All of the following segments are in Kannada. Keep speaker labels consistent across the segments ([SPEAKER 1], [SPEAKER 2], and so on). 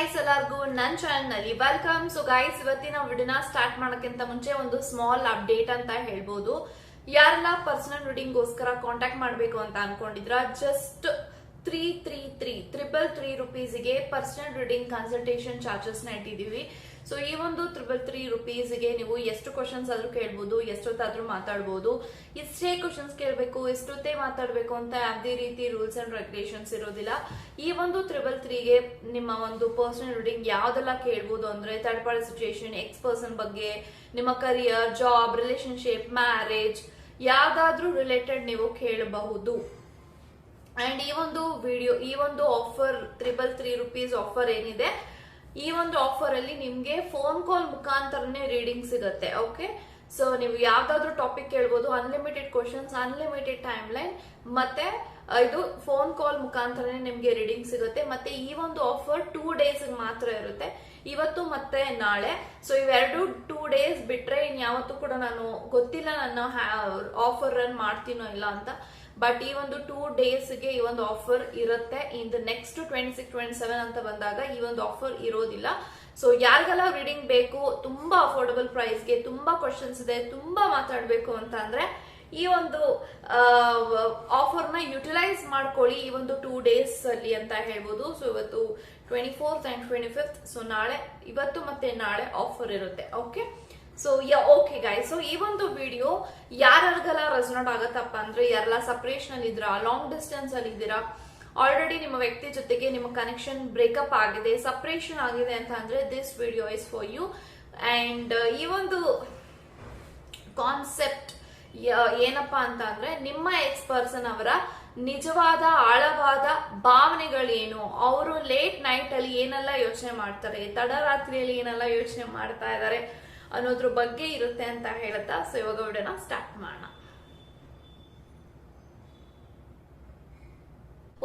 [SPEAKER 1] ಗೈಸ್ ಎಲ್ಲರಿಗೂ ನನ್ನ ಚಾನಲ್ನಲ್ಲಿ ವೆಲ್ಕಮ್ ಸೊ ಗೈಸ್ ಇವತ್ತಿನ ವಿಡಿಯೋನ ಸ್ಟಾರ್ಟ್ ಮಾಡೋಕ್ಕಿಂತ ಮುಂಚೆ ಒಂದು ಸ್ಮಾಲ್ ಅಪ್ಡೇಟ್ ಅಂತ ಹೇಳ್ಬೋದು. ಯಾರೆಲ್ಲ ಪರ್ಸನಲ್ ರೀಡಿಂಗ್ ಗೋಸ್ಕರ ಕಾಂಟ್ಯಾಕ್ಟ್ ಮಾಡಬೇಕು ಅಂತ ಅನ್ಕೊಂಡಿದ್ರ just three three three triple three ರುಪೀಸ್ಗೆ personal reading consultation ಚಾರ್ಜಸ್ನ ಇಟ್ಟಿದ್ದೀವಿ. ಸೊ ಈ ಒಂದು ತ್ರಿಬಲ್ ತ್ರೀ ರುಪೀಸ್ಗೆ ನೀವು ಎಷ್ಟು ಕ್ವಶನ್ಸ್ ಆದ್ರೂ ಕೇಳ್ಬೋದು, ಎಷ್ಟೊತ್ತಾದ್ರೂ ಮಾತಾಡ್ಬೋದು, ಎಷ್ಟೇ ಕ್ವಶನ್ಸ್ ಕೇಳಬೇಕು, ಎಷ್ಟೊತ್ತೇ ಮಾತಾಡಬೇಕು ಅಂತ ಯಾವುದೇ ರೀತಿ ರೂಲ್ಸ್ ಅಂಡ್ ರೆಗ್ಯುಲೇಷನ್ಸ್ ಇರೋದಿಲ್ಲ. ಈ ಒಂದು ತ್ರಿಬಲ್ ತ್ರೀಗೆ ನಿಮ್ಮ ಒಂದು ಪರ್ಸನಲ್ ರೀಡಿಂಗ್ ಯಾವ್ದೆಲ್ಲ ಕೇಳ್ಬೋದು ಅಂದ್ರೆ third party situation ex person ಬಗ್ಗೆ, ನಿಮ್ಮ ಕರಿಯರ್ ಜಾಬ್ ರಿಲೇಶನ್ಶಿಪ್ ಮ್ಯಾರೇಜ್ ಯಾವ್ದಾದ್ರೂ ರಿಲೇಟೆಡ್ ನೀವು ಕೇಳಬಹುದು. ಅಂಡ್ ಈ ಒಂದು ವಿಡಿಯೋ ಈ ಒಂದು offer triple three rupees offer ಏನಿದೆ ಈ ಒಂದು ಆಫರ್ ಅಲ್ಲಿ ನಿಮ್ಗೆ ಫೋನ್ ಕಾಲ್ ಮುಖಾಂತರನೇ ರೀಡಿಂಗ್ ಸಿಗುತ್ತೆ ಓಕೆ ಸೊ ನೀವು ಯಾವ್ದಾದ್ರು ಟಾಪಿಕ್ ಕೇಳ್ಬೋದು unlimited questions unlimited time line ಮತ್ತೆ ಇದು ಫೋನ್ ಕಾಲ್ ಮುಖಾಂತರನೇ ನಿಮ್ಗೆ ರೀಡಿಂಗ್ ಸಿಗುತ್ತೆ, ಮತ್ತೆ ಈ ಒಂದು ಆಫರ್ ಟೂ ಡೇಸ್ ಮಾತ್ರ ಇರುತ್ತೆ. ಇವತ್ತು ಮತ್ತೆ ನಾಳೆ ಸೊ ಇವೆರಡು ಟೂ ಡೇಸ್ ಬಿಟ್ರೆ ಇನ್ಯಾವತ್ತೂ ಕೂಡ ನಾನು ಗೊತ್ತಿಲ್ಲ ನನ್ನ ಆಫರ್ ರನ್ ಮಾಡ್ತೀನೋ ಇಲ್ಲ ಅಂತ. ಬಟ್ ಈ ಒಂದು ಟೂ ಡೇಸ್ಗೆ ಈ ಒಂದು ಆಫರ್ ಇರುತ್ತೆ. In the next twenty six twenty seven ಅಂತ ಬಂದಾಗ ಈ ಒಂದು ಆಫರ್ ಇರೋದಿಲ್ಲ. ಸೊ ಯಾರಿಗೆಲ್ಲ ರೀಡಿಂಗ್ ಬೇಕು, ತುಂಬಾ ಅಫೋರ್ಡಬಲ್ ಪ್ರೈಸ್ಗೆ ತುಂಬಾ ಕ್ವಶನ್ಸ್ ಇದೆ, ತುಂಬಾ ಮಾತಾಡಬೇಕು ಅಂತ ಅಂದ್ರೆ ಈ ಒಂದು ಆಫರ್ನ ಯುಟಿಲೈಸ್ ಮಾಡ್ಕೊಳ್ಳಿ ಈ ಒಂದು ಟೂ ಡೇಸ್ ಅಲ್ಲಿ ಅಂತ ಹೇಳ್ಬೋದು. ಸೊ ಇವತ್ತು twenty fourth and twenty fifth so ನಾಳೆ, ಇವತ್ತು ಮತ್ತೆ ನಾಳೆ ಆಫರ್ ಇರುತ್ತೆ. Okay so okay guy so ಈ ಒಂದು ವಿಡಿಯೋ ಯಾರ್ಯಾರ್ಗೆಲ್ಲ ರೆಸನೇಟ್ ಆಗತ್ತಪ್ಪ ಅಂದ್ರೆ ಯಾರೆಲ್ಲ ಸಪ್ರೇಷನ್ ಅಲ್ಲಿ ಇದ್ದೀರಾ ಲಾಂಗ್ ಡಿಸ್ಟೆನ್ಸ್ ಅಲ್ಲಿ ಇದ್ದೀರಾ? ಆಲ್ರೆಡಿ ನಿಮ್ಮ ವ್ಯಕ್ತಿ ಜೊತೆಗೆ ನಿಮ್ಮ ಕನೆಕ್ಷನ್ ಬ್ರೇಕಪ್ ಆಗಿದೆ ಸಪ್ರೇಷನ್ ಆಗಿದೆ ಅಂತ ಅಂದ್ರೆ this video is for you and ಈ ಒಂದು ಕಾನ್ಸೆಪ್ಟ್ ಏನಪ್ಪಾ ಅಂತ ಅಂದ್ರೆ ನಿಮ್ಮ ಎಕ್ಸ್ ಪರ್ಸನ್ ಅವರ ನಿಜವಾದ, ಆಳವಾದ ಭಾವನೆಗಳೇನು ಅವರು ಲೇಟ್ ನೈಟ್ ಅಲ್ಲಿ ಏನೆಲ್ಲ ಯೋಚನೆ ಮಾಡ್ತಾರೆ? ತಡರಾತ್ರಿಯಲ್ಲಿ ಏನೆಲ್ಲ ಯೋಚನೆ ಮಾಡ್ತಾ ಇದ್ದಾರೆ? ಅನ್ನೋದ್ರ ಬಗ್ಗೆ ಇರುತ್ತೆ ಅಂತ ಹೇಳುತ್ತಾ? ಸೊ ಇವಾಗ ವಿಡಿಯೋನ ಸ್ಟಾರ್ಟ್ ಮಾಡೋಣ.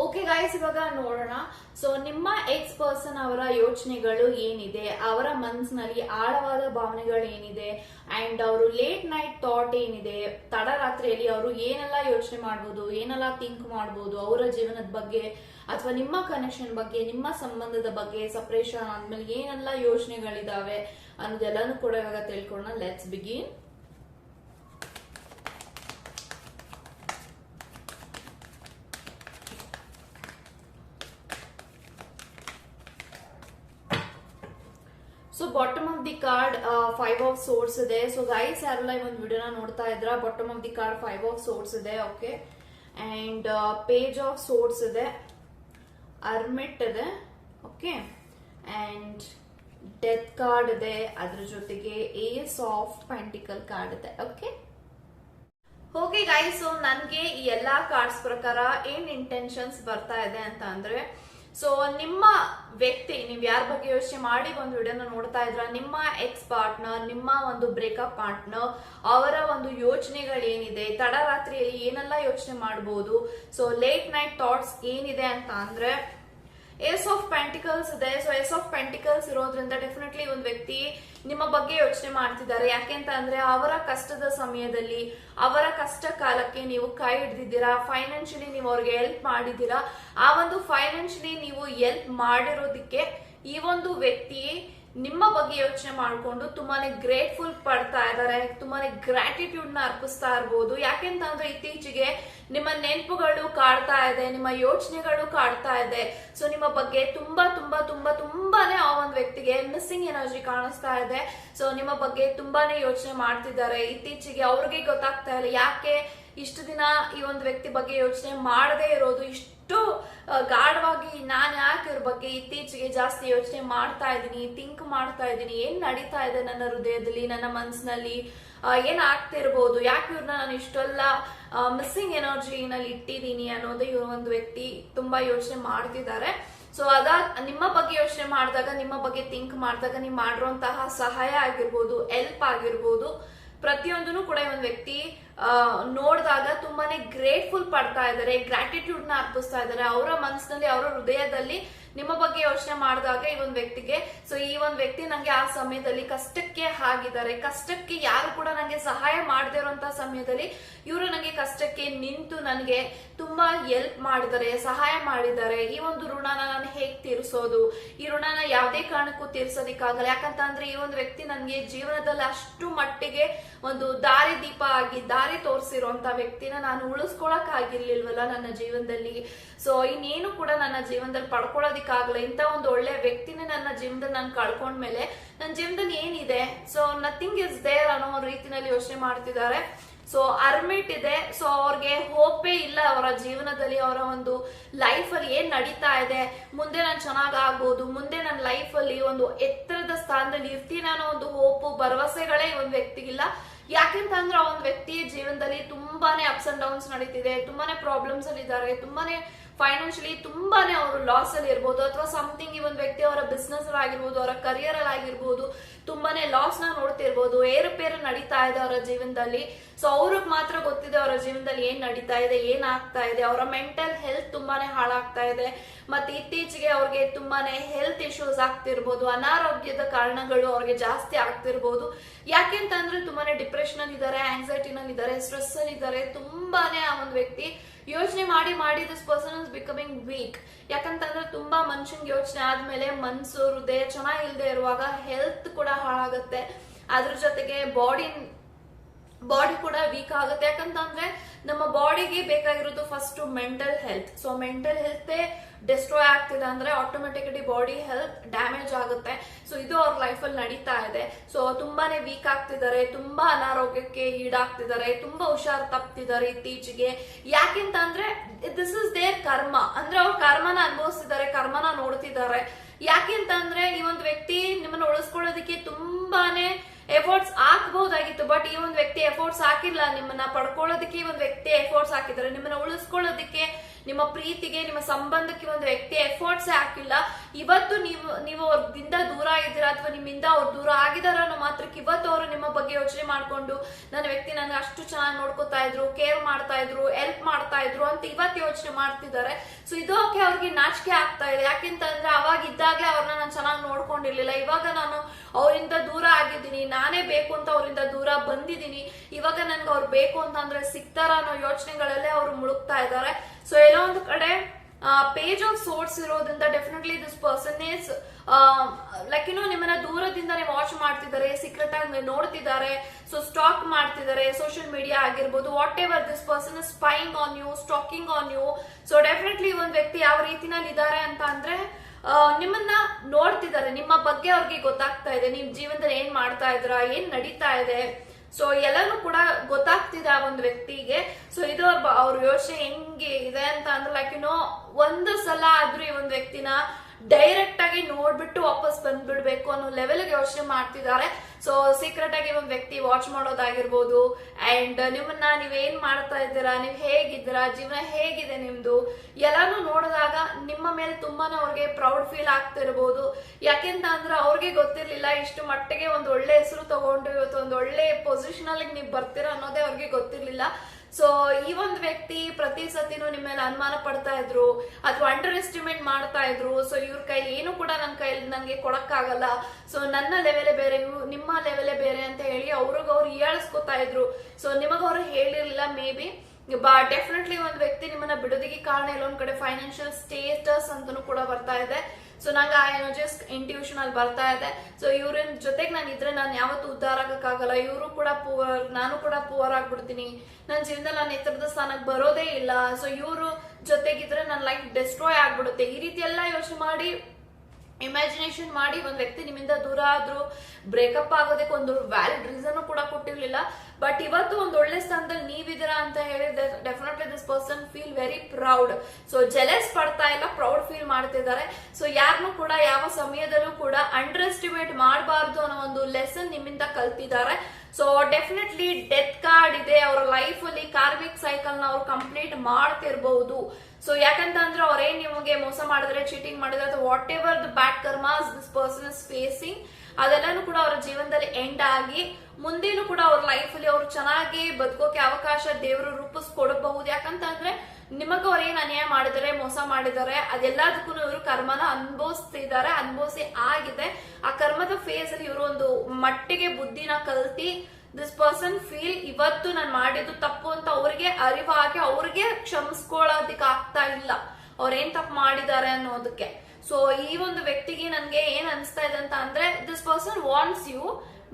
[SPEAKER 1] ಓಕೆ ಗಾಯ್ಸ್ ಇವಾಗ ನೋಡೋಣ. ಸೊ ನಿಮ್ಮ ಎಕ್ಸ್ ಪರ್ಸನ್ ಅವರ ಯೋಚನೆಗಳು ಏನಿದೆ? ಅವರ ಮನಸ್ಸಿನಲ್ಲಿ ಆಳವಾದ ಭಾವನೆಗಳು ಏನಿದೆ? ಅಂಡ್ ಅವರು ಲೇಟ್ ನೈಟ್ ಥಾಟ್ ಏನಿದೆ? ತಡರಾತ್ರಿಯಲ್ಲಿ ಅವರು ಏನೆಲ್ಲ ಯೋಚನೆ ಮಾಡ್ಬೋದು? ಏನೆಲ್ಲ ಥಿಂಕ್ ಮಾಡ್ಬೋದು? ಅವರ ಜೀವನದ ಬಗ್ಗೆ ಅಥವಾ ನಿಮ್ಮ ಕನೆಕ್ಷನ್ ಬಗ್ಗೆ, ನಿಮ್ಮ ಸಂಬಂಧದ ಬಗ್ಗೆ ಸಪ್ರೇಷನ್ ಆದ್ಮೇಲೆ ಏನೆಲ್ಲ ಯೋಚನೆಗಳಿದಾವೆ ಅನ್ನೋದೆಲ್ಲನೂ ಕೂಡ ಇವಾಗ ತಿಳ್ಕೊಳ್ಳೋಣ. Let's begin so bottom of the card five of swords ಇದೆ. ಸೊ ಗೈಸ್ ಯಾರೆಲ್ಲ ಈ ಒಂದು ವಿಡಿಯೋನ ನೋಡ್ತಾ ಇದ್ರ bottom of the card five of swords ಇದೆ okay and page of swords ಇದೆ. ಅರ್ಮಿಟ್ ಇದೆ ಓಕೆ ಅಂಡ್ ಡೆತ್ ಕಾರ್ಡ್ ಇದೆ. ಅದ್ರ ಜೊತೆಗೆ ಏಸ್ ಆಫ್ ಪೆಂಟಿಕಲ್ ಕಾರ್ಡ್ ಇದೆ ಓಕೆ ಓಕೆ ಗೈಸ್ ಸೊ ನನ್ಗೆ ಈ ಎಲ್ಲಾ ಕಾರ್ಡ್ಸ್ ಪ್ರಕಾರ ಏನ್ ಇಂಟೆನ್ಷನ್ಸ್ ಬರ್ತಾ ಇದೆ ಅಂತ ಅಂದ್ರೆ ಸೊ ನಿಮ್ಮ ವ್ಯಕ್ತಿ, ನೀವು ಯಾರ ಬಗ್ಗೆ ಯೋಚನೆ ಮಾಡಿ ಒಂದು ವಿಡಿಯೋನ ನೋಡ್ತಾ ಇದ್ರ? ನಿಮ್ಮ ಎಕ್ಸ್ ಪಾರ್ಟ್ನರ್ ನಿಮ್ಮ ಒಂದು ಬ್ರೇಕಪ್ ಪಾರ್ಟ್ನರ್ ಅವರ ಒಂದು ಯೋಚನೆಗಳೇನಿದೆ? ತಡರಾತ್ರಿಯಲ್ಲಿ ಏನೆಲ್ಲ ಯೋಚನೆ ಮಾಡಬಹುದು ಸೊ ಲೇಟ್ ನೈಟ್ ಥಾಟ್ಸ್ ಏನಿದೆ ಅಂತ ಅಂದ್ರೆ ಏಸ್ ಆಫ್ ಪೆಂಟಿಕಲ್ಸ್ ಇದೆ. ಸೊ ಏಸ್ ಆಫ್ ಪೆಂಟಿಕಲ್ಸ್ ಇರೋದ್ರಿಂದ ಡೆಫಿನೆಟ್ಲಿ ಒಂದು ವ್ಯಕ್ತಿ ನಿಮ್ಮ ಬಗ್ಗೆ ಯೋಚನೆ ಮಾಡ್ತಿದ್ದಾರೆ. ಯಾಕೆಂತ ಅಂದ್ರೆ ಅವರ ಕಷ್ಟದ ಸಮಯದಲ್ಲಿ, ಅವರ ಕಷ್ಟ ಕಾಲಕ್ಕೆ ನೀವು ಕೈ ಹಿಡ್ದಿದ್ದೀರಾ? ಫೈನಾನ್ಷಿಯಲಿ ನೀವು ಅವ್ರಿಗೆ ಹೆಲ್ಪ್ ಮಾಡಿದ್ದೀರಾ? ಆ ಒಂದು ಫೈನಾನ್ಷಿಯಲಿ ನೀವು ಹೆಲ್ಪ್ ಮಾಡಿರೋದಕ್ಕೆ ಈ ಒಂದು ವ್ಯಕ್ತಿ ನಿಮ್ಮ ಬಗ್ಗೆ ಯೋಚನೆ ಮಾಡಿಕೊಂಡು ತುಂಬಾನೇ ಗ್ರೇಟ್ಫುಲ್ ಪಡ್ತಾ ಇದ್ದಾರೆ, ತುಂಬಾನೇ ಗ್ರಾಟಿಟ್ಯೂಡ್ನ ಅರ್ಪಿಸ್ತಾ ಇರ್ಬೋದು. ಯಾಕೆಂತ ಅಂದ್ರೆ ಇತ್ತೀಚೆಗೆ ನಿಮ್ಮ ನೆನಪುಗಳು ಕಾಡ್ತಾ ಇದೆ, ನಿಮ್ಮ ಯೋಚನೆಗಳು ಕಾಡ್ತಾ ಇದೆ. ಸೊ ನಿಮ್ಮ ಬಗ್ಗೆ ತುಂಬಾ ತುಂಬಾ ತುಂಬಾ, ತುಂಬಾನೇ ಆ ಒಂದು ವ್ಯಕ್ತಿಗೆ ಮಿಸ್ಸಿಂಗ್ ಎನರ್ಜಿ ಕಾಣಿಸ್ತಾ ಇದೆ. ಸೊ ನಿಮ್ಮ ಬಗ್ಗೆ ತುಂಬಾನೇ ಯೋಚನೆ ಮಾಡ್ತಿದ್ದಾರೆ. ಇತ್ತೀಚೆಗೆ ಅವ್ರಿಗೆ ಗೊತ್ತಾಗ್ತಾ ಇಲ್ಲ ಯಾಕೆ ಇಷ್ಟು ದಿನ ಈ ಒಂದು ವ್ಯಕ್ತಿ ಬಗ್ಗೆ ಯೋಚನೆ ಮಾಡದೇ ಇರೋದು, ಇಷ್ಟು ಗಾಢವಾಗಿ ನಾನು ಯಾಕೆ ಇವ್ರ ಬಗ್ಗೆ ಇತ್ತೀಚೆಗೆ ಜಾಸ್ತಿ ಯೋಚನೆ ಮಾಡ್ತಾ ಇದ್ದೀನಿ ಥಿಂಕ್ ಮಾಡ್ತಾ ಇದ್ದೀನಿ, ಏನ್ ನಡೀತಾ ಇದೆ ನನ್ನ ಹೃದಯದಲ್ಲಿ, ನನ್ನ ಮನಸ್ಸಿನಲ್ಲಿ ಏನ್ ಆಗ್ತಿರ್ಬೋದು ಯಾಕೆ ಇವ್ರನ್ನ ನಾನು ಇಷ್ಟೆಲ್ಲ ಮಿಸ್ಸಿಂಗ್ ಎನರ್ಜಿನಲ್ಲಿ ಇಟ್ಟಿದ್ದೀನಿ ಅನ್ನೋದು ಇವ್ರ ಒಂದು ವ್ಯಕ್ತಿ ತುಂಬಾ ಯೋಚನೆ ಮಾಡ್ತಿದ್ದಾರೆ. ಸೊ ಅದ ನಿಮ್ಮ ಬಗ್ಗೆ ಯೋಚನೆ ಮಾಡಿದಾಗ, ನಿಮ್ಮ ಬಗ್ಗೆ ಥಿಂಕ್ ಮಾಡಿದಾಗ, ನೀವು ಮಾಡಿರುವಂತಹ ಸಹಾಯ ಆಗಿರ್ಬೋದು ಹೆಲ್ಪ್ ಆಗಿರ್ಬೋದು ಪ್ರತಿಯೊಂದನ್ನು ಕೂಡ ಒಂದು ವ್ಯಕ್ತಿ ನೋಡಿದಾಗ ತುಂಬಾನೇ ಗ್ರೇಟ್ಫುಲ್ ಪಡ್ತಾ ಇದ್ದಾರೆ ಗ್ರಾಟಿಟ್ಯೂಡ್ನ ಅರ್ಪಿಸ್ತಾ ಇದ್ದಾರೆ. ಅವರ ಮನಸ್ಸಿನಲ್ಲಿ, ಅವರ ಹೃದಯದಲ್ಲಿ ನಿಮ್ಮ ಬಗ್ಗೆ ಯೋಚನೆ ಮಾಡಿದಾಗ ಈ ಒಂದು ವ್ಯಕ್ತಿಗೆ ಸೊ ಈ ಒಂದು ವ್ಯಕ್ತಿ ನಂಗೆ ಆ ಸಮಯದಲ್ಲಿ ಕಷ್ಟಕ್ಕೆ ಆಗಿದ್ದಾರೆ ಕಷ್ಟಕ್ಕೆ ಯಾರು ಕೂಡ ನಂಗೆ ಸಹಾಯ ಮಾಡದೇ ಇರುವಂತ ಸಮಯದಲ್ಲಿ ಇವರು ನನಗೆ ಕಷ್ಟಕ್ಕೆ ನಿಂತು ನನಗೆ ತುಂಬಾ ಹೆಲ್ಪ್ ಮಾಡಿದ್ದಾರೆ, ಸಹಾಯ ಮಾಡಿದ್ದಾರೆ. ಈ ಒಂದು ಋಣನ ನಾನು ಹೇಗೆ ತೀರಿಸೋದು? ಈ ಋಣನ ಯಾವುದೇ ಕಾರಣಕ್ಕೂ ತೀರ್ಸೋದಿಕ್ಕಾಗಲ್ಲ. ಯಾಕಂತ ಅಂದ್ರೆ ಈ ಒಂದು ವ್ಯಕ್ತಿ ನನಗೆ ಜೀವನದಲ್ಲಿ ಅಷ್ಟು ಮಟ್ಟಿಗೆ ಒಂದು ದಾರಿ ದೀಪ ಆಗಿ, ದಾರಿ ತೋರಿಸಿರುವಂತ ವ್ಯಕ್ತಿನ ನಾನು ಉಳಿಸ್ಕೊಳಕ್ ಆಗಿರ್ಲಿಲ್ವಲ್ಲ ನನ್ನ ಜೀವನದಲ್ಲಿ? ಸೊ ಇನ್ನೇನು ಕೂಡ ನನ್ನ ಜೀವನದಲ್ಲಿ ಪಡ್ಕೊಳ್ಳೋದಿಕ್ಕಾಗಲ್ಲ ಇಂಥ ಒಂದು ಒಳ್ಳೆ ವ್ಯಕ್ತಿನೇ ನನ್ನ ಜೀವನದಲ್ಲಿ ನಾನು ಕಳ್ಕೊಂಡ್ಮೇಲೆ ನನ್ನ ಜೀವನದಲ್ಲಿ ಏನಿದೆ? ಸೊ ನಥಿಂಗ್ ಇಸ್ ದೇರ್ ಅನ್ನೋ ರೀತಿನಲ್ಲಿ ಯೋಚನೆ ಮಾಡ್ತಿದ್ದಾರೆ. ಸೊ ಅರ್ಮಿಟ್ ಇದೆ. ಸೊ ಅವ್ರಿಗೆ ಹೋಪೇ ಇಲ್ಲ ಅವರ ಜೀವನದಲ್ಲಿ, ಅವರ ಒಂದು ಲೈಫ್ ಅಲ್ಲಿ ಏನ್ ನಡೀತಾ ಇದೆ. ಮುಂದೆ ನಾನು ಚೆನ್ನಾಗ್ ಆಗ್ಬೋದು. ಮುಂದೆ ನನ್ನ ಲೈಫ್ ಅಲ್ಲಿ ಒಂದು ಎತ್ತರದ ಸ್ಥಾನದಲ್ಲಿ ಇರ್ತೀನಿ ಅನ್ನೋ ಒಂದು ಹೋಪು ಭರವಸೆಗಳೇ ಒಂದು ವ್ಯಕ್ತಿಗಿಲ್ಲ. ಯಾಕೆಂತಂದ್ರೆ ಆ ಒಂದು ವ್ಯಕ್ತಿಯ ಜೀವನದಲ್ಲಿ ತುಂಬಾನೇ ಅಪ್ಸ್ ಅಂಡ್ ಡೌನ್ಸ್ ನಡೀತಿದೆ. ತುಂಬಾನೇ ಪ್ರಾಬ್ಲಮ್ಸ್ ಅಲ್ಲಿ ಇದ್ದಾರೆ ತುಂಬಾನೇ ಫೈನಾನ್ಷಿಯಲಿ ತುಂಬಾನೇ ಅವರು ಲಾಸ್ ಅಲ್ಲಿ ಇರ್ಬೋದು, ಅಥವಾ ಸಮಥಿಂಗ್ ಈ ಒಂದು ವ್ಯಕ್ತಿ ಅವರ ಬಿಸ್ನೆಸ್ ಆಗಿರ್ಬೋದು, ಅವರ ಕರಿಯರ್ ಅಲ್ಲಿ ಆಗಿರ್ಬೋದು, ತುಂಬಾನೇ ಲಾಸ್ನ ನೋಡ್ತಿರ್ಬೋದು, ಏರುಪೇರು ನಡೀತಾ ಇದೆ ಅವರ ಜೀವನದಲ್ಲಿ. ಸೊ ಅವ್ರಿಗೆ ಮಾತ್ರ ಗೊತ್ತಿದೆ ಅವರ ಜೀವನದಲ್ಲಿ ಏನ್ ನಡೀತಾ ಇದೆ, ಏನ್ ಆಗ್ತಾ ಇದೆ. ಅವರ ಮೆಂಟಲ್ ಹೆಲ್ತ್ ತುಂಬಾನೇ ಹಾಳಾಗ್ತಾ ಇದೆ. ಮತ್ತೆ ಇತ್ತೀಚೆಗೆ ಅವ್ರಿಗೆ ತುಂಬಾನೇ ಹೆಲ್ತ್ ಇಶ್ಯೂಸ್ ಆಗ್ತಿರ್ಬೋದು, ಅನಾರೋಗ್ಯದ ಕಾರಣಗಳು ಅವ್ರಿಗೆ ಜಾಸ್ತಿ ಆಗ್ತಿರ್ಬೋದು. ಯಾಕೆಂತಂದ್ರೆ ತುಂಬಾನೇ ಡಿಪ್ರೆಷನ್ ಅಲ್ಲಿ ಇದ್ದಾರೆ ಆಂಗ್ಸೈಟಿನಲ್ಲಿ ಇದ್ದಾರೆ ಸ್ಟ್ರೆಸ್ ಅಲ್ಲಿ ಇದ್ದಾರೆ. ತುಂಬಾನೇ ಆ ಒಂದು ವ್ಯಕ್ತಿ ಯೋಚನೆ ಮಾಡಿ ಮಾಡಿ this person is becoming weak ಯಾಕಂತಂದ್ರೆ ತುಂಬಾ ಮನುಷ್ಯನ್ಗೆ ಯೋಚನೆ ಆದ್ಮೇಲೆ ಮನ್ಸು, ಹೃದಯ ಚೆನ್ನಾಗಿಲ್ದೆ ಇರುವಾಗ ಹೆಲ್ತ್ ಕೂಡ ಹಾಳಾಗುತ್ತೆ. ಅದ್ರ ಜೊತೆಗೆ ಬಾಡಿ ಬಾಡಿ ಕೂಡ ವೀಕ್ ಆಗುತ್ತೆ. ಯಾಕಂತಂದ್ರೆ ನಮ್ಮ ಬಾಡಿಗೆ ಬೇಕಾಗಿರೋದು first mental health so mental health destroy ಆಗ್ತಿದೆ ಅಂದ್ರೆ ಆಟೋಮೆಟಿಕಲಿ ಬಾಡಿ ಹೆಲ್ತ್ ಡ್ಯಾಮೇಜ್ ಆಗುತ್ತೆ. ಸೊ ಇದು ಅವ್ರ ಅಲ್ಲಿ ನಡೀತಾ ಇದೆ. ಸೊ ತುಂಬಾನೇ ವೀಕ್ ಆಗ್ತಿದ್ದಾರೆ, ತುಂಬಾ ಅನಾರೋಗ್ಯಕ್ಕೆ ಈಡಾಗ್ತಿದ್ದಾರೆ, ತುಂಬಾ ಹುಷಾರ್ ತಪ್ತಿದ್ದಾರೆ ಇತ್ತೀಚೆಗೆ. ಯಾಕೆಂತ ಅಂದ್ರೆ ದಿಸ್ ಇಸ್ ದೇರ್ ಕರ್ಮ ಅಂದ್ರೆ ಅವ್ರ ಕರ್ಮನ ಅನುಭವಿಸ್ತಿದ್ದಾರೆ ಕರ್ಮನ ನೋಡ್ತಿದ್ದಾರೆ. ಯಾಕೆಂತ ಅಂದ್ರೆ, ಈ ಒಂದು ವ್ಯಕ್ತಿ ನಿಮ್ಮನ್ನ ಉಳಿಸ್ಕೊಳ್ಳೋದಕ್ಕೆ ತುಂಬಾನೇ ಎಫರ್ಟ್ಸ್ ಹಾಕಬಹುದಾಗಿತ್ತು ಬಟ್ ಈ ಒಂದು ವ್ಯಕ್ತಿ ಎಫರ್ಟ್ಸ್ ಹಾಕಿಲ್ಲ. ನಿಮ್ಮನ್ನ ಪಡ್ಕೊಳ್ಳೋದಕ್ಕೆ ಒಂದು ವ್ಯಕ್ತಿ ಎಫರ್ಟ್ಸ್ ಹಾಕಿದ್ದಾರೆ. ನಿಮ್ಮನ್ನ ಉಳಿಸ್ಕೊಳ್ಳೋದಕ್ಕೆ, ನಿಮ್ಮ ಪ್ರೀತಿಗೆ, ನಿಮ್ಮ ಸಂಬಂಧಕ್ಕೆ ಒಂದು ವ್ಯಕ್ತಿ ಎಫರ್ಟ್ಸ್ ಹಾಕಿಲ್ಲ. ಇವತ್ತು ನೀವು ನೀವು ಅವ್ರದಿಂದ ದೂರ ಇದ್ದೀರಾ ಅಥವಾ ನಿಮ್ಮಿಂದ ಅವ್ರು ದೂರ ಆಗಿದಾರ ಅನ್ನೋ ಮಾತ್ರಕ್ಕೆ ಇವತ್ತು ಅವರು ನಿಮ್ಮ ಬಗ್ಗೆ ಯೋಚನೆ ಮಾಡ್ಕೊಂಡು, ನನ್ನ ವ್ಯಕ್ತಿ ನನಗೆ ಅಷ್ಟು ಚೆನ್ನಾಗಿ ನೋಡ್ಕೋತಾ ಇದ್ರು ಕೇರ್ ಮಾಡ್ತಾ ಇದ್ರು ಹೆಲ್ಪ್ ಮಾಡ್ತಾ ಇದ್ರು ಅಂತ ಇವತ್ತು ಯೋಚನೆ ಮಾಡ್ತಿದ್ದಾರೆ. ಸೊ ಇದಕ್ಕೆ ಅವ್ರಿಗೆ ನಾಚಿಕೆ ಆಗ್ತಾ ಇದೆ. ಯಾಕೆಂತಂದ್ರೆ ಅವಾಗ ಅವ್ರನ್ನ ನಾನು ಚೆನ್ನಾಗಿ ನೋಡ್ಕೊಂಡಿರ್ಲಿಲ್ಲ. ಇವಾಗ ನಾನು ಅವರಿಂದ ದೂರ ಆಗಿದ್ದೀನಿ, ನಾನೇ ಬೇಕು ಅಂತ ಅವರಿಂದ ದೂರ ಬಂದಿದ್ದೀನಿ. ಇವಾಗ ನನ್ಗೆ ಅವ್ರು ಬೇಕು ಅಂತಂದ್ರೆ ಸಿಗ್ತಾರ ಅನ್ನೋ ಯೋಚನೆಗಳಲ್ಲೇ ಅವ್ರು ಮುಳುಗ್ತಾ ಇದ್ದಾರೆ. ಸೊ ಎಲ್ಲೋ ಒಂದು ಕಡೆ ಪೇಜ್ ಆಫ್ ಸೋರ್ಸ್ ಇರೋದ್ರಿಂದ definitely this person is like ಏನೋ ನಿಮ್ಮನ್ನ ದೂರದಿಂದಾನೇ ವಾಚ್ ಮಾಡ್ತಿದ್ದಾರೆ ಸೀಕ್ರೆಟ್ ಆಗಿ ನೋಡ್ತಿದ್ದಾರೆ ಸೊ ಸ್ಟಾಕ್ ಮಾಡ್ತಿದ್ದಾರೆ ಸೋಷಿಯಲ್ ಮೀಡಿಯಾ ಆಗಿರ್ಬೋದು whatever this person spying on you stalking on you so definitely ಒಂದು ವ್ಯಕ್ತಿ ಯಾವ ರೀತಿನಲ್ಲಿ ಇದ್ದಾರೆ ಅಂತ ಅಂದ್ರೆ ನಿಮ್ಮನ್ನ ನೋಡ್ತಿದ್ದಾರೆ. ನಿಮ್ಮ ಬಗ್ಗೆ ಅವ್ರಿಗೆ ಗೊತ್ತಾಗ್ತಾ ಇದೆ. ನಿಮ್ ಜೀವನದಲ್ಲಿ ಏನ್ ಮಾಡ್ತಾ ಇದ್ರ ಏನ್ ನಡೀತಾ ಇದೆ? ಸೊ ಎಲ್ಲರೂ ಕೂಡ ಗೊತ್ತಾಗ್ತಿದೆ ಆ ಒಂದು ವ್ಯಕ್ತಿಗೆ. ಸೊ ಇದು ಅವ್ರ ಯೋಚನೆ ಹೆಂಗೆ ಇದೆ ಅಂತ ಅಂದ್ರೆ ಲೈಕ್ ನೋ ಒಂದು ಸಲ ಆದ್ರೂ ಈ ಒಂದು ವ್ಯಕ್ತಿನ ಡೈರೆಕ್ಟ್ ಆಗಿ ನೋಡ್ಬಿಟ್ಟು ವಾಪಸ್ ಬಂದ್ಬಿಡ್ಬೇಕು. ಅನ್ನೋ ಲೆವೆಲ್ಗೆ ಯೋಚನೆ ಮಾಡ್ತಿದ್ದಾರೆ. ಸೊ ಸೀಕ್ರೆಟ್ ಆಗಿ ಒಂದು ವ್ಯಕ್ತಿ ವಾಚ್ ಮಾಡೋದಾಗಿರ್ಬೋದು ಅಂಡ್ ನಿಮ್ಮನ್ನ ನೀವೇನ್ ಮಾಡ್ತಾ ಇದ್ದೀರಾ, ನೀವ್ ಹೇಗಿದ್ದೀರಾ, ಜೀವನ ಹೇಗಿದೆ ನಿಮ್ದು, ಎಲ್ಲಾನು ನೋಡಿದಾಗ ನಿಮ್ಮ ಮೇಲೆ ತುಂಬಾನೇ ಅವ್ರಿಗೆ ಪ್ರೌಡ್ ಫೀಲ್ ಆಗ್ತಿರ್ಬೋದು. ಯಾಕೆಂತ ಅಂದ್ರೆ ಅವ್ರಿಗೆ ಗೊತ್ತಿರ್ಲಿಲ್ಲ, ಇಷ್ಟು ಮಟ್ಟಿಗೆ ಒಂದು ಒಳ್ಳೆ ಹೆಸರು ತಗೊಂಡು ಇವತ್ತು, ಒಂದು ಒಳ್ಳೆ ಪೊಸಿಷನ್ ಅಲ್ಲಿ ನೀವು ಬರ್ತೀರಾ ಅನ್ನೋದೇ ಅವ್ರಿಗೆ ಗೊತ್ತಿರ್ಲಿಲ್ಲ. ಸೊ ಈ ಒಂದು ವ್ಯಕ್ತಿ ಪ್ರತಿ ಸತಿನೂ ನಿಮ್ಮ ಮೇಲೆ ಅನುಮಾನ ಪಡ್ತಾ ಇದ್ರು, ಅಥವಾ ಅಂಡರ್ ಎಸ್ಟಿಮೇಟ್ ಮಾಡ್ತಾ ಇದ್ರು. ಸೊ ಇವ್ರ ಕೈಲಿ ಏನು ಕೂಡ ನನ್ನ ಕೈಲಿ ನನಗೆ ಕೊಡಕ್ಕಾಗಲ್ಲ. ಸೊ ನನ್ನ ಲೆವೆಲೇ ಬೇರೆ ನಿಮ್ಮ ಲೆವೆಲೇ ಬೇರೆ ಅಂತ ಹೇಳಿ ಅವ್ರಿಗೆ ಅವ್ರು ಹೀಯಾಳಿಸ್ಕೊತಾ ಇದ್ರು. ಸೊ ನಿಮಗ ಅವ್ರು ಹೇಳಿರ್ಲಿಲ್ಲ ಮೇ ಬಿ ಬಾ ಡೆಫಿನೆಟ್ಲಿ ಒಂದು ವ್ಯಕ್ತಿ ನಿಮ್ಮನ್ನ ಬಿಡೋದಿಗೆ ಕಾರಣ ಇಲ್ಲೊಂದ್ ಕಡೆ ಫೈನಾನ್ಷಿಯಲ್ ಸ್ಟೇಟಸ್ ಅಂತಲೂ ಕೂಡ ಬರ್ತಾ ಇದೆ. ಸೊ ನಂಗೆ ಆ ಎನರ್ಜಿಸ್ ಇಂಟ್ಯೂಷನ್ ಅಲ್ಲಿ ಬರ್ತಾ ಇದೆ. ಸೊ ಇವ್ರನ್ನ ಜೊತೆಗೆ ನಾನು ಇದ್ರೆ ನಾನು ಯಾವತ್ತೂ ಉದ್ಧಾರ ಆಗಕ್ಕಾಗಲ್ಲ. ಇವರು ಕೂಡ ಪೂವರ್ ನಾನು ಕೂಡ ಪೂವರ್ ಆಗ್ಬಿಡ್ತೀನಿ. ನನ್ನ ಜೀವನದಲ್ಲಿ ನಾನು ಎತ್ತರದ ಸ್ಥಾನಕ್ಕೆ ಬರೋದೇ ಇಲ್ಲ. ಸೊ ಇವರು ಜೊತೆಗಿದ್ರೆ ನನ್ನ ಲೈಫ್ ಡೆಸ್ಟ್ರಾಯ್ ಆಗ್ಬಿಡುತ್ತೆ. ಈ ರೀತಿ ಎಲ್ಲ ಯೋಚನೆ ಮಾಡಿ ಇಮ್ಯಾಜಿನೇಷನ್ ಮಾಡಿ ಒಂದ್ ವ್ಯಕ್ತಿ ನಿಮ್ಮಿಂದ ದೂರ ಆದ್ರೂ ಬ್ರೇಕಪ್ ಆಗೋದಕ್ಕೆ ಒಂದು ವ್ಯಾಲಿಡ್ ರೀಸನ್ ಕೂಡ ಕೊಟ್ಟಿರ್ಲಿಲ್ಲ. ಬಟ್ ಇವತ್ತು ಒಂದು ಒಳ್ಳೆ ಸ್ಥಾನದಲ್ಲಿ ನೀವಿದ್ದೀರಾ ಅಂತ ಹೇಳಿದ್ರೆ definitely this person feel very proud so jealous ಪಡ್ತಾ ಇಲ್ಲ ಪ್ರೌಡ್ ಫೀಲ್ ಮಾಡ್ತಿದ್ದಾರೆ ಸೊ ಯಾರನ್ನು ಕೂಡ ಯಾವ ಸಮಯದಲ್ಲೂ ಕೂಡ ಅಂಡರ್ ಎಸ್ಟಿಮೇಟ್ ಮಾಡಬಾರ್ದು ಅನ್ನೋ ಒಂದು ಲೆಸನ್ ನಿಮ್ಮಿಂದ ಕಲ್ತಿದ್ದಾರೆ. ಸೊ ಡೆಫಿನೆಟ್ಲಿ ಡೆತ್ ಕಾರ್ಡ್ ಇದೆ. ಅವರ ಲೈಫ್ ಅಲ್ಲಿ ಕಾರ್ಮಿಕ್ ಸೈಕಲ್ನ ಅವ್ರು ಕಂಪ್ಲೀಟ್ ಮಾಡ್ತಿರ್ಬಹುದು ಸೊ ಯಾಕಂತ ಅಂದ್ರೆ ಅವ್ರೇನ್ ನಿಮಗೆ ಮೋಸ ಮಾಡಿದ್ರೆ ಚೀಟಿಂಗ್ ಮಾಡಿದ್ರೆ, ಅಥವಾ whatever the bad karmas this person is facing ಅದೆಲ್ಲಾನು ಕೂಡ ಅವರ ಜೀವನದಲ್ಲಿ ಎಂಡ್ ಆಗಿ ಮುಂದೇನು ಕೂಡ ಅವ್ರ ಲೈಫ್ ಅಲ್ಲಿ ಅವ್ರು ಚೆನ್ನಾಗಿ ಬದುಕೋಕೆ ಅವಕಾಶ ದೇವರು ರೂಪಿಸ್ಕೊಡಬಹುದು. ಯಾಕಂತ ಅಂದ್ರೆ ನಿಮಗೆ ಅವ್ರು ಏನ್ ಅನ್ಯಾಯ ಮಾಡಿದರೆ ಮೋಸ ಮಾಡಿದ್ದಾರೆ ಅದೆಲ್ಲದಕ್ಕೂ ಇವರು ಕರ್ಮನ ಅನುಭವಿಸ್ತಿದ್ದಾರೆ, ಅನುಭವಿಸಿ ಆಗಿದೆ. ಆ ಕರ್ಮದ ಫೇಸ್ ಅಲ್ಲಿ ಇವರು ಒಂದು ಮಟ್ಟಿಗೆ ಬುದ್ಧಿನ ಕಲ್ತಿ ದಿಸ್ ಪರ್ಸನ್ ಫೀಲ್ ಇವತ್ತು ನಾನು ಮಾಡಿದ್ದು ತಪ್ಪು ಅಂತ ಅವ್ರಿಗೆ ಅರಿವಾಗಿ ಅವ್ರಿಗೆ ಕ್ಷಮಿಸ್ಕೊಳ್ಳೋದಿಕ್ ಆಗ್ತಾ ಇಲ್ಲ. ಅವ್ರೇನ್ ತಪ್ಪು ಮಾಡಿದ್ದಾರೆ ಅನ್ನೋದಕ್ಕೆ. ಸೊ ಈ ಒಂದು ವ್ಯಕ್ತಿಗೆ ನನ್ಗೆ ಏನ್ ಅನ್ಸ್ತಾ ಇದೆ ಅಂತ ಅಂದ್ರೆ this person wants you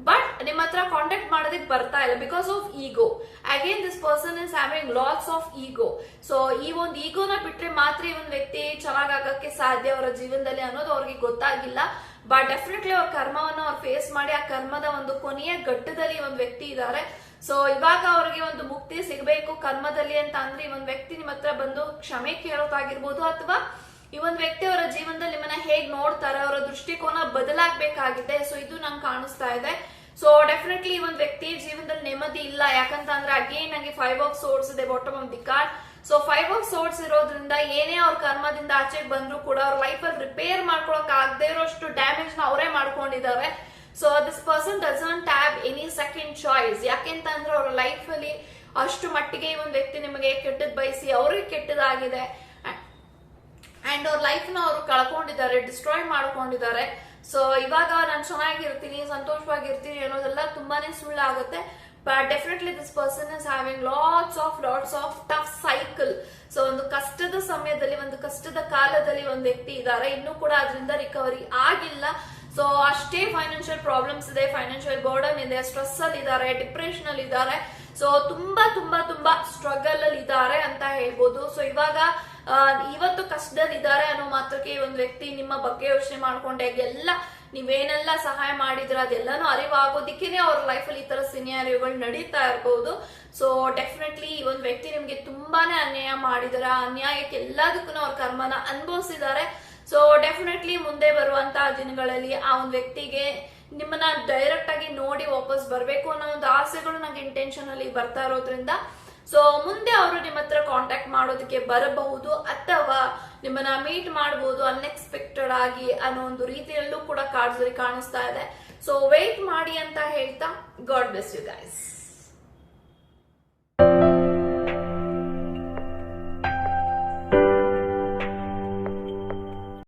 [SPEAKER 1] but ನಿಮ್ಮ ಹತ್ರ ಕಾಂಟ್ಯಾಕ್ಟ್ ಮಾಡೋದಕ್ಕೆ ಬರ್ತಾ ಇಲ್ಲ because of ego again this person is having lots of ego so ಈ ಒಂದು ಈಗೋನ ಬಿಟ್ರೆ ಮಾತ್ರ ಈ ಒಂದು ವ್ಯಕ್ತಿ ಚೆನ್ನಾಗಾಗಕ್ಕೆ ಸಾಧ್ಯ ಅವರ ಜೀವನದಲ್ಲಿ ಅನ್ನೋದು ಅವ್ರಿಗೆ ಗೊತ್ತಾಗಿಲ್ಲ. ಬಟ್ ಡೆಫಿನೆಟ್ಲಿ ಅವ್ರ ಕರ್ಮವನ್ನು ಅವ್ರು ಫೇಸ್ ಮಾಡಿ ಆ ಕರ್ಮದ ಒಂದು ಕೊನೆಯ ಘಟ್ಟದಲ್ಲಿ ಒಂದು ವ್ಯಕ್ತಿ ಇದ್ದಾರೆ. ಸೊ ಇವಾಗ ಅವ್ರಿಗೆ ಒಂದು ಮುಕ್ತಿ ಸಿಗಬೇಕು ಕರ್ಮದಲ್ಲಿ ಅಂತ ಅಂದ್ರೆ ಈ ಒಂದು ವ್ಯಕ್ತಿ ನಿಮ್ಮ ಹತ್ರ ಬಂದು ಕ್ಷಮೆ ಕೇಳೋದಾಗಿರ್ಬೋದು ಅಥವಾ ಈ ಒಂದು ವ್ಯಕ್ತಿ ಅವರ ಜೀವನದಲ್ಲಿ ನಿಮ್ಮನ್ನ ಹೇಗ್ ನೋಡ್ತಾರೆ, ಅವರ ದೃಷ್ಟಿಕೋನ ಬದಲಾಗಬೇಕಾಗಿದೆ. ಸೊ ಇದು ನಂಗೆ ಕಾಣಿಸ್ತಾ ಇದೆ. ಸೊ ಡೆಫಿನೆಟ್ಲಿ ಈ ಒಂದು ವ್ಯಕ್ತಿ ಜೀವನದಲ್ಲಿ ನೆಮ್ಮದಿ ಇಲ್ಲ. ಯಾಕಂತ ಅಂದ್ರೆ ಅಗೇನ್ ನಂಗೆ ಫೈವ್ ಆಫ್ ಸೋರ್ಸ್ ಇದೆ bottom of the card so five of swords ಇರೋದ್ರಿಂದ ಏನೇ ಅವ್ರ ಕರ್ಮದಿಂದ ಆಚೆಗೆ ಬಂದ್ರು ಕೂಡ ಅವ್ರ ಲೈಫ್ ಅಲ್ಲಿ ರಿಪೇರ್ ಮಾಡ್ಕೊಳಕ್ ಆಗದೆ ಇರೋಷ್ಟು ಡ್ಯಾಮೇಜ್ನ ಅವರೇ ಮಾಡ್ಕೊಂಡಿದ್ದಾರೆ so this person doesn't have any second choice ಯಾಕೆಂತ ಅಂದ್ರೆ ಅವ್ರ ಲೈಫ್ ಅಲ್ಲಿ ಅಷ್ಟು ಮಟ್ಟಿಗೆ ಈ ಒಂದು ವ್ಯಕ್ತಿ ನಿಮಗೆ ಕೆಟ್ಟದ್ ಬಯಸಿ ಅವ್ರಿಗೆ ಕೆಟ್ಟದಾಗಿದೆ. ಅಂಡ್ ಅವ್ರ ಲೈಫ್ನ ಅವರು ಕಳ್ಕೊಂಡಿದ್ದಾರೆ ಡಿಸ್ಟ್ರಾಯ್ ಮಾಡ್ಕೊಂಡಿದ್ದಾರೆ. ಸೊ ಇವಾಗ ನಾನು ಚೆನ್ನಾಗಿರ್ತೀನಿ, ಸಂತೋಷವಾಗಿರ್ತೀನಿ ಅನ್ನೋದೆಲ್ಲ ತುಂಬಾನೇ ಸುಳ್ಳಾಗುತ್ತೆ. But definitely this person is having lots of lots of tough cycle so ಒಂದು ಕಷ್ಟದ ಸಮಯದಲ್ಲಿ, ಒಂದು ಕಷ್ಟದ ಕಾಲದಲ್ಲಿ ಒಂದು ವ್ಯಕ್ತಿ ಇದ್ದಾರೆ ಇನ್ನೂ ಕೂಡ ಅದರಿಂದ ರಿಕವರಿ ಆಗಿಲ್ಲ. ಸೊ ಅಷ್ಟೇ ಫೈನಾನ್ಷಿಯಲ್ ಪ್ರಾಬ್ಲಮ್ಸ್ ಇದೆ. ಫೈನಾನ್ಷಿಯಲ್ ಬರ್ಡನ್ ಇದೆ. ಸ್ಟ್ರೆಸ್ ಅಲ್ಲಿ ಇದ್ದಾರೆ ಡಿಪ್ರೆಷನ್ ಅಲ್ಲಿ ಇದ್ದಾರೆ ಸೊ ತುಂಬಾ ತುಂಬಾ ತುಂಬಾ ಸ್ಟ್ರಗಲ್ ಅಲ್ಲಿ ಇದ್ದಾರೆ ಅಂತ ಹೇಳ್ಬೋದು. ಸೊ ಇವಾಗ ಇವತ್ತು ಕಷ್ಟದಲ್ಲಿ ಇದ್ದಾರೆ ಅನ್ನೋ ಮಾತ್ರಕ್ಕೆ ಈ ಒಂದು ವ್ಯಕ್ತಿ ನಿಮ್ಮ ಬಗ್ಗೆ ಯೋಚನೆ ಮಾಡ್ಕೊಂಡೆ. ಎಲ್ಲ ನೀವೇನೆಲ್ಲ ಸಹಾಯ ಮಾಡಿದ್ರ, ಅದೆಲ್ಲಾನು ಅರಿವಾಗೋದಿಕ್ಕೇನೆ ಅವ್ರ ಲೈಫಲ್ಲಿ ಈ ತರ ಸಿನಿಯಾರಿಯೋಗಳು ನಡೀತಾ ಇರಬಹುದು ಸೊ ಡೆಫಿನೆಟ್ಲಿ ಈ ಒಂದು ವ್ಯಕ್ತಿ ನಿಮ್ಗೆ ತುಂಬಾನೇ ಅನ್ಯಾಯ ಮಾಡಿದಾರೆ, ಅನ್ಯಾಯಕ್ಕೆ ಎಲ್ಲದಕ್ಕೂ ಅವ್ರ ಕರ್ಮನ ಅನುಭವಿಸಿದ್ದಾರೆ ಸೊ ಡೆಫಿನೆಟ್ಲಿ ಮುಂದೆ ಬರುವಂತಹ ದಿನಗಳಲ್ಲಿ ಆ ಒಂದು ವ್ಯಕ್ತಿಗೆ ನಿಮ್ಮನ್ನ ಡೈರೆಕ್ಟ್ ಆಗಿ ನೋಡಿ ವಾಪಸ್ ಬರಬೇಕು ಅನ್ನೋ ಒಂದು ಆಸೆಗಳು ನಂಗೆ ಇಂಟೆನ್ಷನ್ ಅಲ್ಲಿ ಬರ್ತಾ ಇರೋದ್ರಿಂದ ಸೊ ಮುಂದೆ ಅವರು ನಿಮ್ಮ ಹತ್ರ ಕಾಂಟ್ಯಾಕ್ಟ್ ಮಾಡೋದಕ್ಕೆ ಬರಬಹುದು ಅಥವಾ ನಿಮ್ಮನ್ನ ಮೀಟ್ ಮಾಡಬಹುದು ಅನ್ಎಕ್ಸ್ಪೆಕ್ಟೆಡ್ ಆಗಿ ಅನ್ನೋ ಒಂದು ರೀತಿಯಲ್ಲೂ ಕೂಡ ಕಾರ್ಡ್ಸ್ ಕಾಣಿಸ್ತಾ ಇದೆ. ಸೊ ವೇಟ್ ಮಾಡಿ ಅಂತ ಹೇಳ್ತಾ ಗಾಡ್ ಬ್ಲೆಸ್ ಯು ಗೈಸ್